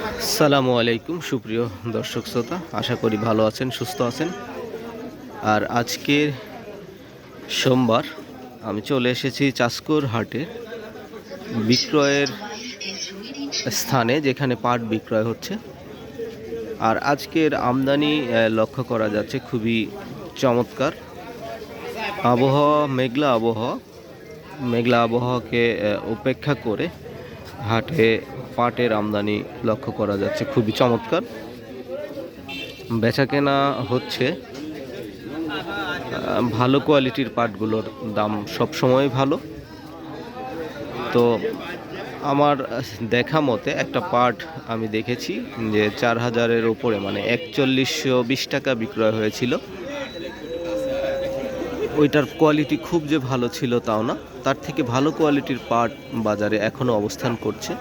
আসসালামু আলাইকুম, সুপ্রিয় দর্শক শ্রোতা। আশা করি ভালো আছেন, সুস্থ আছেন। আর আজকের সোমবার আমি চলে এসেছি চাষকর হাটে। বিক্রয়ের স্থানে, যেখানে পাট বিক্রয় হচ্ছে। আর আজকের আমদানি লক্ষ্য করা যাচ্ছে খুবই চমৎকার। আবহাওয়া, মেঘলা আবহাওয়া। মেঘলা আবহাওয়াকে উপেক্ষা করে হাটে পাটের আমদানি লক্ষ্য করা যাচ্ছে। খুবই চমৎকার। বেচা কেনা হচ্ছে ভালো কোয়ালিটির পাটগুলোর দাম সবসময় ভালো। তো আমার দেখা মতে একটা পাট আমি দেখেছি যে চার হাজারের ওপরে মানে একচল্লিশশো বিশ টাকা বিক্রয় হয়েছিল। ওইটার কোয়ালিটি খুব যে ভালো ছিল তাও না, তার থেকে ভালো কোয়ালিটির পাট বাজারে এখনও অবস্থান করছে।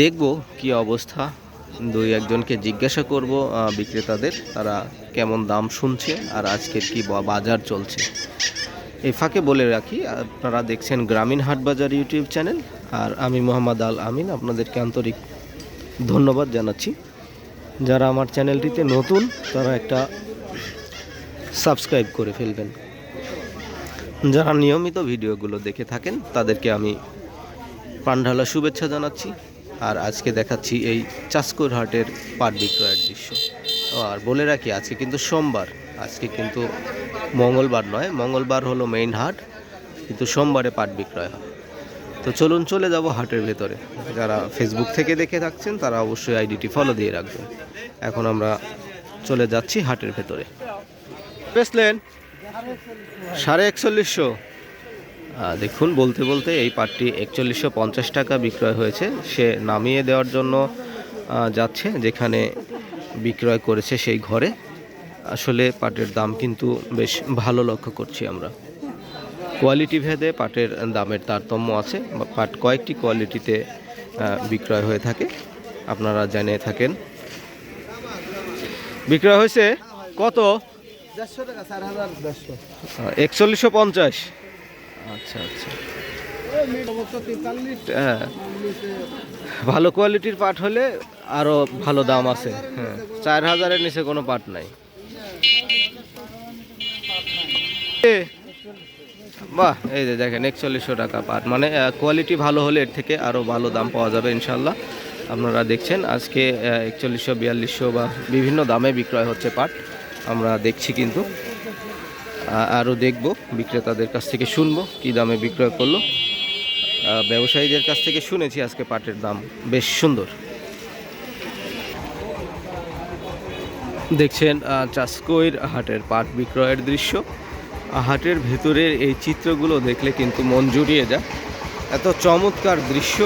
দেখব কি অবস্থা। দুই একজনকে জিজ্ঞাসা করব বিক্রেতাদের, তারা কেমন দাম শুনছে আর আজকের কি বাজার চলছে। এই ফাঁকে বলে রাখি, আপনারা দেখছেন গ্রামীণ হাট বাজার ইউটিউব চ্যানেল, আর আমি মোহাম্মদ আল আমিন, আপনাদেরকে আন্তরিক ধন্যবাদ জানাচ্ছি। যারা আমার চ্যানেলটিতে নতুন, তারা একটা সাবস্ক্রাইব করে ফেলবেন। যারা নিয়মিত ভিডিওগুলো দেখে থাকেন, তাদেরকে আমি প্রাণঢালা শুভেচ্ছা জানাচ্ছি। আর আজকে দেখাচ্ছি এই চাষকোর হাটের পাট বিক্রয়ের দৃশ্য। আর বলে রাখি, আজকে কিন্তু সোমবার। আজকে কিন্তু মঙ্গলবার নয়, মঙ্গলবার হলো মেইন হাট, কিন্তু সোমবারে পাট বিক্রয় হয়। তো চলুন, চলে যাব হাটের ভেতরে। যারা ফেসবুক থেকে দেখে থাকছেন, তারা অবশ্যই আইডিটি ফলো দিয়ে রাখবেন। এখন আমরা চলে যাচ্ছি হাটের ভেতরে। বেসলেন সাড়ে একচল্লিশশো। দেখুন বলতে বলতে এই পাটটি একচল্লিশশো পঞ্চাশ টাকা বিক্রয় হয়েছে। সে নামিয়ে দেওয়ার জন্য যাচ্ছে যেখানে বিক্রয় করেছে সেই ঘরে। আসলে পাটের দাম কিন্তু বেশ ভালো লক্ষ্য করছি আমরা। কোয়ালিটি ভেদে পাটের দামের তারতম্য আছে। বা পাট কয়েকটি কোয়ালিটিতে বিক্রয় হয়ে থাকে। আপনারা জেনে থাকেন। বিক্রয় হয়েছে কত? একচল্লিশশো পঞ্চাশ। আচ্ছা আচ্ছা। হ্যাঁ। ভালো কোয়ালিটির পাট হলে আরও ভালো দাম আছে। হ্যাঁ। চার হাজারের নিচে কোনো পাট নাই। বাহ এই যে দেখেন একচল্লিশশো টাকা পাট। মানে কোয়ালিটি ভালো হলে এর থেকে আরও ভালো দাম পাওয়া যাবে ইনশাল্লাহ আপনারা দেখছেন আজকে একচল্লিশশো বিয়াল্লিশশো বা বিভিন্ন দামে বিক্রয় হচ্ছে পাট। আমরা দেখছি কিন্তু। আরও দেখব বিক্রেতাদের কাছ থেকে শুনব কী দামে বিক্রয় করল। ব্যবসায়ীদের কাছ থেকে শুনেছি আজকে পাটের দাম বেশ সুন্দর। দেখছেন আহ, চাষকইর হাটের পাট বিক্রয়ের দৃশ্য। হাটের ভেতরের এই চিত্রগুলো দেখলে কিন্তু মন জুড়িয়ে যায়। এত চমৎকার দৃশ্য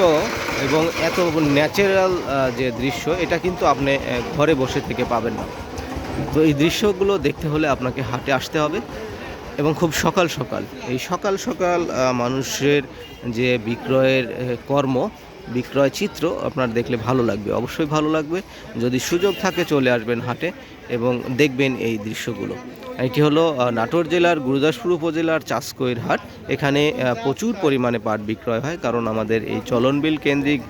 এবং এত ন্যাচারাল যে দৃশ্য এটা কিন্তু আপনি ঘরে বসে থেকে পাবেন না। তো এই দৃশ্যগুলো দেখতে হলে আপনাকে হাটে আসতে হবে। এবং খুব সকাল সকাল। এই সকাল সকাল মানুষের যে বিক্রয়ের কর্ম, বিক্রয় চিত্র আপনার দেখলে ভালো লাগবে। অবশ্যই ভালো লাগবে। যদি সুযোগ থাকে চলে আসবেন হাটে এবং দেখবেন এই দৃশ্যগুলো। এটি হলো নাটোর জেলার, গুরুদাসপুর উপজেলার চাষকইর হাট। এখানে প্রচুর পরিমাণে পাট বিক্রয় হয়, কারণ আমাদের এই চলনবিল কেন্দ্রিক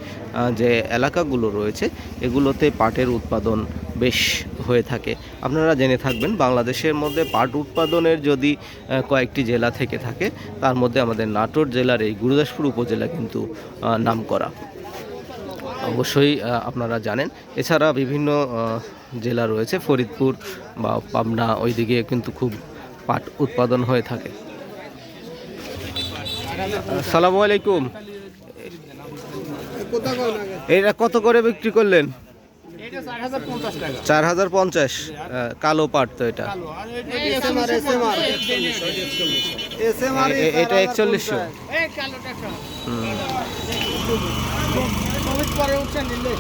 যে এলাকাগুলো রয়েছে, এগুলোতে পাটের উৎপাদন বেশ হয়ে থাকে। আপনারা জেনে থাকবেন, বাংলাদেশের মধ্যে পাট উৎপাদনের যদি কয়েকটি জেলা থেকে থাকে, তার মধ্যে আমাদের নাটোর জেলার এই গুরুদাসপুর উপজেলা কিন্তু নাম করা অবশ্যই আপনারা জানেন। এছাড়া বিভিন্ন জেলা রয়েছে, ফরিদপুর বা পাবনা, ওইদিকে কিন্তু খুব পাট উৎপাদন হয়ে থাকে। আসসালামু আলাইকুম। এটা কত করে বিক্রি করলেন? চার হাজার পঞ্চাশ কালো পাট তো এটা। এটা একচল্লিশশো। নিলে।